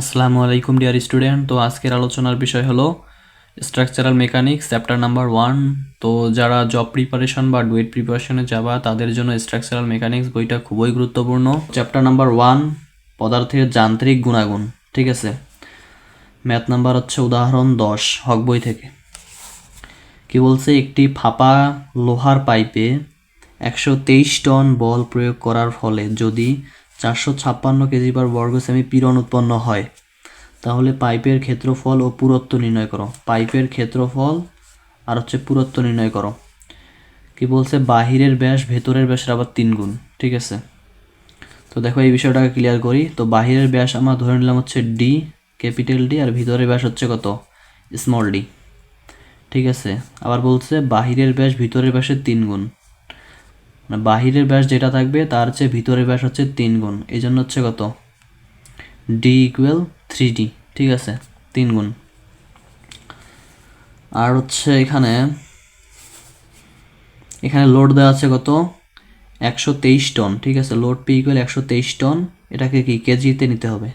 আসসালামু আলাইকুম dear student তো আজকের আলোচনার বিষয় হলো structural mechanics chapter number one তো যারা জব প্রিপারেশন বা ডুয়েট প্রিপারেশনে যাবা, তাদের জন্য স্ট্রাকচারাল মেকানিক্স বইটা খুবই গুরুত্বপূর্ণ। চ্যাপ্টার নাম্বার ওয়ান পদার্থের যান্ত্রিক গুণাগুণ, ঠিক আছে? ম্যাথ নাম্বার হচ্ছে উদাহরণ দশ, হক বই থেকে। কি বলছে? একটি ফাঁপা লোহার পাইপে একশো তেইশ টন বল প্রয়োগ করার ফলে যদি চারশো ছাপ্পান্ন কেজি পার বর্গ সেমি পীড়ন উৎপন্ন হয়। তাহলে পাইপের ক্ষেত্রফল ও পুরত্ব নির্ণয় করো। পাইপের ক্ষেত্রফল আর হচ্ছে পুরত্ব নির্ণয় করো। কি বলছে? বাহিরের ব্যাস, ভেতরের ব্যাসের আবার তিন গুণ, ঠিক আছে? তো দেখো এই বিষয়টাকে ক্লিয়ার করি। তো বাহিরের ব্যাস আমরা ধরে নিলাম হচ্ছে ডি ক্যাপিটাল ডি আর ভিতরের ব্যাস হচ্ছে কত? স্মল ডি ঠিক আছে? আবার বলছে বাহিরের ব্যাস, ভিতরের ব্যাসের তিন গুণ। মানে বাহিরের ব্যাস যেটা থাকবে, তার চেয়ে ভিতরের ব্যাস হচ্ছে তিন গুণ। এই জন্য হচ্ছে কত? ডি ইকুয়াল থ্রি ডি ঠিক আছে? তিন গুণ। আর হচ্ছে এখানে এখানে লোড দেওয়া আছে কত? একশো তেইশ টন ঠিক আছে? লোড পি ইকুয়াল একশো তেইশ টন এটাকে কি? কেজিতে নিতে হবে।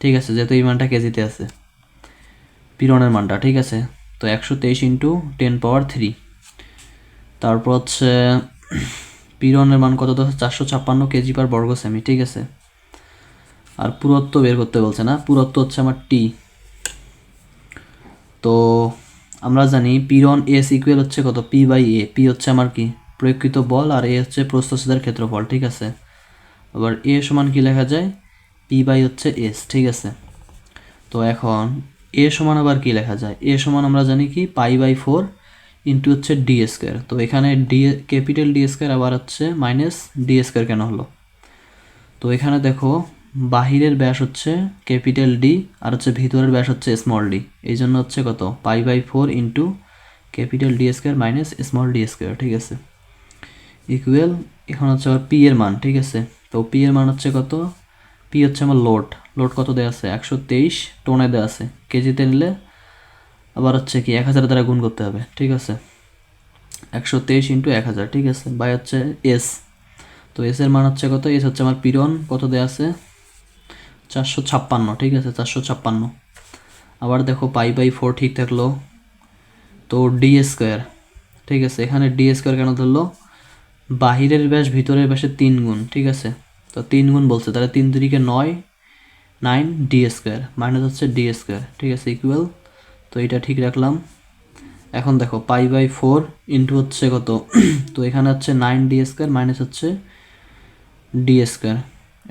ঠিক আছে? যেহেতু এই মানটা কেজিতে আছে। পিরনের মানটা, ঠিক আছে? তো একশো তেইশ ইন্টু টেন পাওয়ার থ্রি তারপর হচ্ছে পীড়নের মান কত? তো চারশো ছাপ্পান্ন কেজি পার বর্গ সেমি, ঠিক আছে? আর পুরত্ব বের করতে বলছে না? পুরত্ব হচ্ছে আমার টি তো আমরা জানি পিরন এস ইকুয়াল হচ্ছে কত? পি বাই এ পি হচ্ছে আমার কি? প্রয়োগকৃত বল আর এ হচ্ছে প্রস্থচ্ছেদের ক্ষেত্রফল, ঠিক আছে? আবার এ সমান কি লেখা যায়? পি বাই হচ্ছে এস ঠিক আছে? তো এখন এ সমান আবার কি লেখা যায়? এ সমান আমরা জানি কি? পাই বাই ফোর ইন্টু হচ্ছে ডি স্কোয়ার তো এখানে ডি ক্যাপিটাল ডি স্কোয়ার আবার হচ্ছে মাইনাস ডি স্কোয়ার কেন হলো? তো এখানে দেখো, বাহিরের ব্যাস হচ্ছে ক্যাপিটাল ডি আর হচ্ছে ভিতরের ব্যাস হচ্ছে স্মল ডি এই জন্য হচ্ছে কত? Pi by four into capital D square minus small D square ঠিক আছে? ইকুয়াল এখন হচ্ছে আবার পি এর মান, ঠিক আছে? তো পি এর মান হচ্ছে কত? পি হচ্ছে আমার লোড লোড কত দেওয়া আছে? একশো তেইশ। টোনে দেওয়া আছে। কেজিতে নিলে আবার হচ্ছে কি এক হাজার দ্বারা গুণ করতে হবে, ঠিক আছে? একশো তেইশ ইন্টু এক হাজার, ঠিক আছে? বাই হচ্ছে এস। তো এস এর মান হচ্ছে কত? এস হচ্ছে আমার পিরন কত দেওয়া আছে? চারশো ছাপ্পান্ন, ঠিক আছে? চারশো ছাপ্পান্ন। আবার দেখো পাই বাই ফোর ঠিক থাকল। তো ডি স্কোয়ার, ঠিক আছে? এখানে ডি স্কোয়ার কেন ধরলো? বাহিরের ব্যাস, ভিতরের ব্যাসে তিন গুণ, ঠিক আছে? তো তিন গুণ বলছে, তাহলে তিন তিরিকে নয়, নাইন ডি স্কোয়ার, মাইনাস হচ্ছে ডি স্কোয়ার, ঠিক আছে? ইকুয়াল তো এটা ঠিক রাখলাম। এখন দেখো, পাই বাই ফোর ইন্টু হচ্ছে কত? তো এখানে হচ্ছে নাইন ডি স্কোয়ার মাইনাস হচ্ছে ডি স্কোয়ার।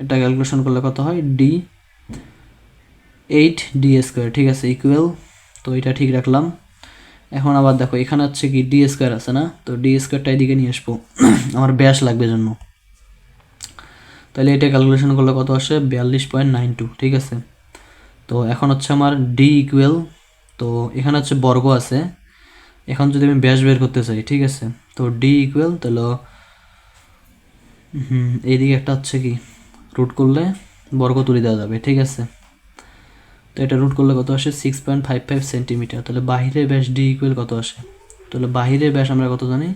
এটা ক্যালকুলেশন করলে কত হয়? ডি এইট ডি স্কোয়ার, ঠিক আছে ইকুয়াল তো এটা ঠিক রাখলাম। এখন আবার দেখো, এখানে হচ্ছে কি ডি স্কোয়ার আছে না? তো ডি স্কোয়ারটা এদিকে নিয়ে আসব। আমার ব্যাস লাগবে জন্য তাহলে এটা ক্যালকুলেশন করলে কত আসে? বিয়াল্লিশ পয়েন্ট নাইন টু, ঠিক আছে। তো এখন হচ্ছে আমার ডি ইকুয়াল তো এখানে হচ্ছে বর্গ আছে। এখন যদি আমি ব্যাস বের করতে চাই, ঠিক আছে? তো ডি ইকুয়াল তাহলে, হুম, এইদিকে একটা হচ্ছে কি? রুট করলে বর্গ তুলে দেওয়া যাবে, ঠিক আছে? তো এটা রুট করলে কত আসে? Six point five five centimetre তাহলে বাহিরের ব্যাস ডি ইকুয়াল কত আসে? তাহলে বাহিরের ব্যাস আমরা কত জানি?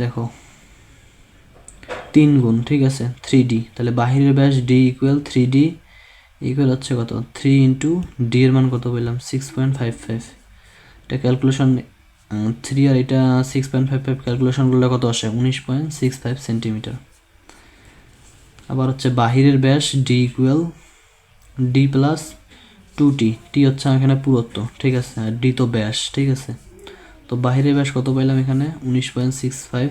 দেখো, তিন গুণ, ঠিক আছে? থ্রি ডি তাহলে বাহিরের ব্যাস D equal three D equal হচ্ছে কত? থ্রি ইন্টু ডি এর মান কত বললাম সিক্স পয়েন্ট ফাইভ ফাইভ এটা ক্যালকুলেশন থ্রি আর এটা six point five five calculation করলে কত আসে? উনিশ পয়েন্ট সিক্স ফাইভ সেন্টিমিটার আবার হচ্ছে বাহিরের ব্যাস D equal D plus two T T হচ্ছে এখানে পুরত্ব, ঠিক আছে? আর ডি তো ব্যাস, ঠিক আছে? তো বাহিরের ব্যাস কত পাইলাম এখানে? উনিশ পয়েন্ট সিক্স ফাইভ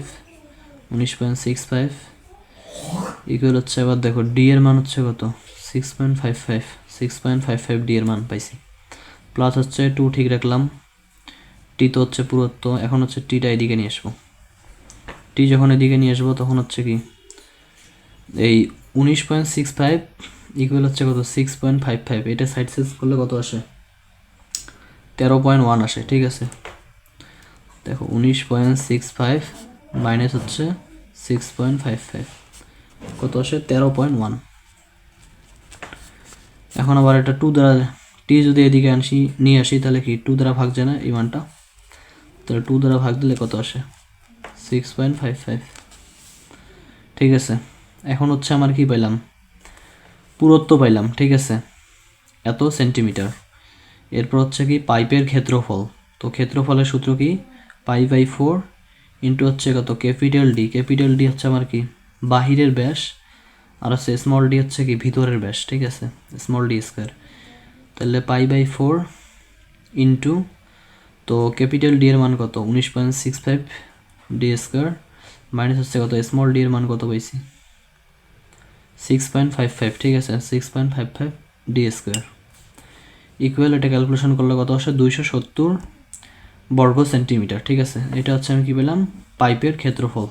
উনিশ পয়েন্ট সিক্স ফাইভ ইকুয়াল হচ্ছে, এবার দেখো ডি এর মান হচ্ছে কত? Six point five five six point five five D এর মান পাইছি। প্লাস হচ্ছে টু ঠিক রাখলাম। টি তো হচ্ছে পুরত্ব, এখন হচ্ছে টিটা এদিকে নিয়ে আসব। টি যখন এদিকে নিয়ে আসব, তখন হচ্ছে কি? এই উনিশ পয়েন্ট সিক্স ফাইভ ইকুয়াল হচ্ছে কত? সিক্স পয়েন্ট ফাইভ ফাইভ এটা সাইড সেন্স করলে কত আসে? তেরো পয়েন্ট ওয়ান আসে, ঠিক আছে? দেখো, উনিশ পয়েন্ট সিক্স ফাইভ মাইনাস হচ্ছে সিক্স পয়েন্ট ফাইভ ফাইভ কত আসে? তেরো পয়েন্ট ওয়ান এখন আবার এটা টু দ্বারা টি যদি এদিকে আনসি, নিয়ে আসি, তাহলে কি? টু দ্বারা ভাগ যায় না এই মানটা? তাহলে টু দ্বারা ভাগ দিলে কত আসে? সিক্স পয়েন্ট ফাইভ ফাইভ ঠিক আছে। এখন হচ্ছে আমার কি পাইলাম? পুরুত্ব পাইলাম, ঠিক আছে? এত সেন্টিমিটার এরপর হচ্ছে কি, পাইপের ক্ষেত্রফল। তো ক্ষেত্রফলের সূত্র কি? পাই বাই ফোর ইন্টু হচ্ছে কত? ক্যাপিটাল ডি ক্যাপিটাল ডি হচ্ছে আমার কি? বাহিরের ব্যাস আর হচ্ছে স্মল ডি হচ্ছে কি ভিতরের ব্যাস, ঠিক আছে? স্মল ডি স্কোয়ার তাহলে পাই বাই ফোর ইন্টু তো ক্যাপিটাল ডি এর মান কত? উনিশ point six five D square minus হচ্ছে কত? স্মল ডি এর মান কত পাইছি? সিক্স পয়েন্ট ফাইভ ফাইভ ঠিক আছে? Six point five five D square equal এটা ক্যালকুলেশন করলে কত আসে? দুইশো সত্তর বর্গ সেন্টিমিটার ঠিক আছে? এটা হচ্ছে আমি কি পেলাম? পাইপের ক্ষেত্রফল।